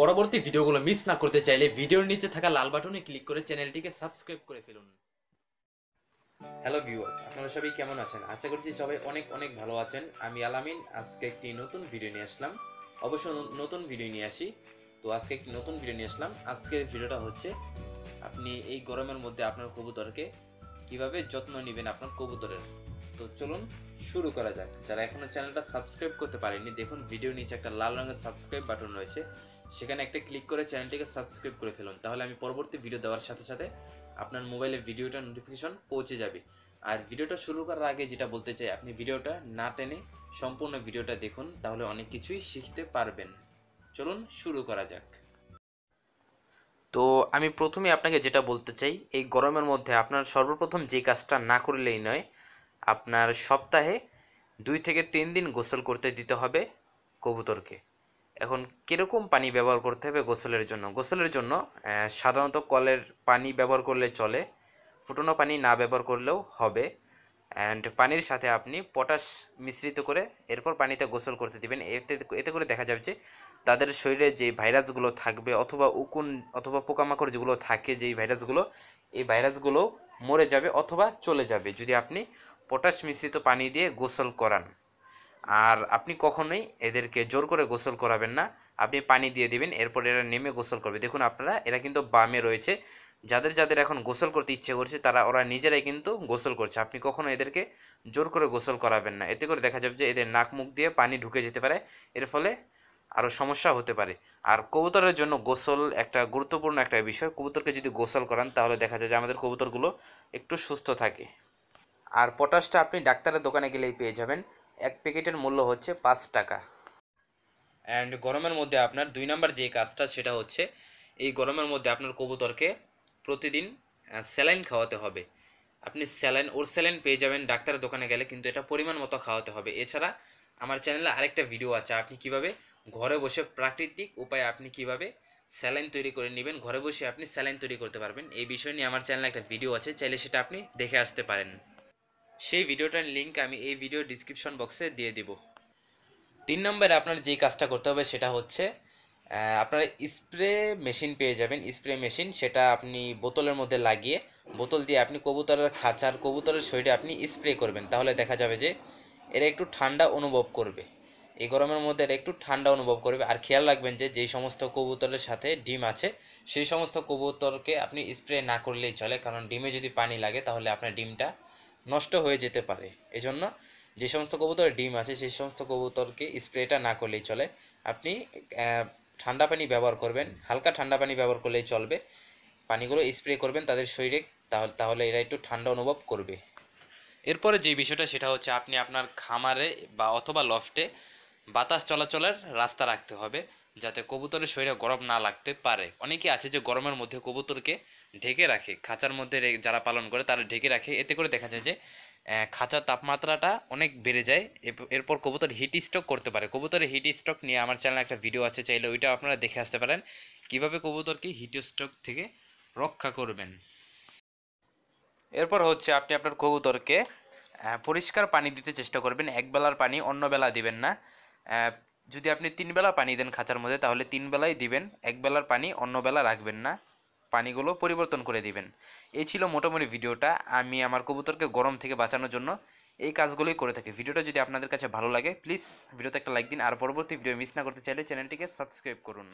পরবর্তী ভিডিওগুলো মিস না করতে চাইলে ভিডিওর নিচে থাকা লাল বাটনে ক্লিক করে চ্যানেলটিকে সাবস্ক্রাইব করে ফেলুন। হ্যালো ভিউয়ার্স আপনারা সবাই কেমন আছেন? আশা করছি সবাই অনেক অনেক ভালো আছেন। আমি আলামিন আজকে একটি নতুন ভিডিও নিয়ে আসলাম। অবশ্য নতুন ভিডিও নিয়ে আসি। তো আজকে একটি নতুন ভিডিও নিয়ে আসলাম। আজকের ভিডিওটা হচ্ছে, আপনি এই গরমের মধ্যে আপনার কবুতরকে কীভাবে যত্ন নেবেন আপনার কবুতরের? তো চলুন শুরু করা যাক। যারা এখনও চ্যানেলটা সাবস্ক্রাইব করতে পারেননি, দেখুন ভিডিও নিচে একটা লাল রঙের সাবস্ক্রাইব বাটন রয়েছে। সেখানে একটা ক্লিক করে চ্যানেলটিকে সাবস্ক্রাইব করে ফেলুন। তাহলে আমি পরবর্তী ভিডিও দেওয়ার সাথে সাথে আপনার মোবাইলে ভিডিওটা নোটিফিকেশন পৌঁছে যাবে। আর ভিডিওটা শুরু করার আগে যেটা বলতে চাই, আপনি ভিডিওটা না টেনে সম্পূর্ণ ভিডিওটা দেখুন, তাহলে অনেক কিছুই শিখতে পারবেন। চলুন শুরু করা যাক। তো আমি প্রথমে আপনাকে যেটা বলতে চাই, এই গরমের মধ্যে আপনার সর্বপ্রথম যে কাজটা না করলেই নয় আপনার সপ্তাহে দুই থেকে তিন দিন গোসল করতে দিতে হবে কবুতরকে। এখন কীরকম পানি ব্যবহার করতে হবে গোসলের জন্য? গোসলের জন্য সাধারণত কলের পানি ব্যবহার করলে চলে, ফুটানো পানি না ব্যবহার করলেও হবে। অ্যান্ড পানির সাথে আপনি পটাশ মিশ্রিত করে এরপর পানিতে গোসল করতে দিবেন। এতে এতে করে দেখা যাবে যে তাদের শরীরে যে ভাইরাসগুলো থাকবে অথবা উকুন অথবা পোকামাকড় যেগুলো থাকে, যেই ভাইরাসগুলো, এই ভাইরাসগুলো মরে যাবে অথবা চলে যাবে। যদি আপনি পটাশ মিশ্রিত পানি দিয়ে গোসল করান। আর আপনি কখনোই এদেরকে জোর করে গোসল করাবেন না। আপনি পানি দিয়ে দিবেন, এরপর এরা নেমে গোসল করবে। দেখুন আপনারা, এরা কিন্তু বামে রয়েছে। যাদের যাদের এখন গোসল করতে ইচ্ছে করছে, তারা, ওরা নিজেরাই কিন্তু গোসল করছে। আপনি কখনো এদেরকে জোর করে গোসল করাবেন না। এতে করে দেখা যাবে যে এদের নাক মুখ দিয়ে পানি ঢুকে যেতে পারে। এর ফলে আরও সমস্যা হতে পারে। আর কবুতরের জন্য গোসল একটা গুরুত্বপূর্ণ একটা বিষয়। কবুতরকে যদি গোসল করান, তাহলে দেখা যায় যে আমাদের কবুতরগুলো একটু সুস্থ থাকে। আর পটাশটা আপনি ডাক্তারের দোকানে গেলেই পেয়ে যাবেন। এক প্যাকেটের মূল্য হচ্ছে পাঁচ টাকা। অ্যান্ড গরমের মধ্যে আপনার দুই নাম্বার যে কাজটা সেটা হচ্ছে, এই গরমের মধ্যে আপনার কবুতরকে প্রতিদিন স্যালাইন খাওয়াতে হবে। আপনি স্যালাইন, ওর স্যালাইন পেয়ে যাবেন ডাক্তারের দোকানে গেলে, কিন্তু এটা পরিমাণ মতো খাওয়াতে হবে। এছাড়া আমার চ্যানেলে আরেকটা ভিডিও আছে, আপনি কীভাবে ঘরে বসে প্রাকৃতিক উপায়ে আপনি কীভাবে স্যালাইন তৈরি করে নেবেন, ঘরে বসে আপনি স্যালাইন তৈরি করতে পারবেন। এই বিষয় নিয়ে আমার চ্যানেলে একটা ভিডিও আছে, চাইলে সেটা আপনি দেখে আসতে পারেন। সেই ভিডিওটার লিঙ্ক আমি এই ভিডিও ডিসক্রিপশন বক্সে দিয়ে দিব। তিন নম্বরে আপনার যেই কাজটা করতে হবে সেটা হচ্ছে আপনার স্প্রে মেশিন পেয়ে যাবেন। স্প্রে মেশিন সেটা আপনি বোতলের মধ্যে লাগিয়ে, বোতল দিয়ে আপনি কবুতরের খাঁচার, কবুতরের শরীরে আপনি স্প্রে করবেন। তাহলে দেখা যাবে যে এরা একটু ঠান্ডা অনুভব করবে। এই গরমের মধ্যে এরা একটু ঠান্ডা অনুভব করবে। আর খেয়াল রাখবেন যে যেই সমস্ত কবুতরের সাথে ডিম আছে, সেই সমস্ত কবুতরকে আপনি স্প্রে না করলেই চলে। কারণ ডিমে যদি পানি লাগে, তাহলে আপনার ডিমটা নষ্ট হয়ে যেতে পারে। এজন্য যে সমস্ত কবুতরের ডিম আছে, সেই সমস্ত কবুতরকে স্প্রেটা না করলেই চলে। আপনি ঠান্ডা পানি ব্যবহার করবেন, হালকা ঠান্ডা পানি ব্যবহার করলেই চলবে। পানিগুলো স্প্রে করবেন তাদের শরীরে তাহলে তাহলে এরা একটু ঠান্ডা অনুভব করবে। এরপরে যে বিষয়টা, সেটা হচ্ছে আপনি আপনার খামারে বা অথবা লফটে বাতাস চলাচলের রাস্তা রাখতে হবে। যাতে কবুতরের শরীরে গরম না লাগতে পারে। অনেকে আছে যে গরমের মধ্যে কবুতরকে ঢেকে রাখে। খাঁচার মধ্যে যারা পালন করে তারা ঢেকে রাখে। এতে করে দেখা যায় যে খাঁচার তাপমাত্রাটা অনেক বেড়ে যায়। এরপর কবুতর হিট স্ট্রোক করতে পারে। কবুতরের হিট স্ট্রোক নিয়ে আমার চ্যানেলে একটা ভিডিও আছে, চাইলে ওইটা আপনারা দেখে আসতে পারেন। কীভাবে কবুতরকে হিট স্ট্রোক থেকে রক্ষা করবেন? এরপর হচ্ছে আপনি আপনার কবুতরকে পরিষ্কার পানি দিতে চেষ্টা করবেন। এক বেলার পানি অন্য বেলা দিবেন না। যদি আপনি তিন বেলা পানি দেন খাঁচার মধ্যে, তাহলে তিন বেলাই দিবেন, এক বেলার পানি অন্য বেলা রাখবেন না। পানিগুলো পরিবর্তন করে দিবেন। এই ছিল মোটামুটি ভিডিওটা। আমি আমার কবুতরকে গরম থেকে বাঁচানোর জন্য এই কাজগুলোই করে থাকি। ভিডিওটা যদি আপনাদের কাছে ভালো লাগে প্লিজ ভিডিওতে একটা লাইক দিন। আর পরবর্তী ভিডিও মিস না করতে চাইলে চ্যানেলটিকে সাবস্ক্রাইব করুন।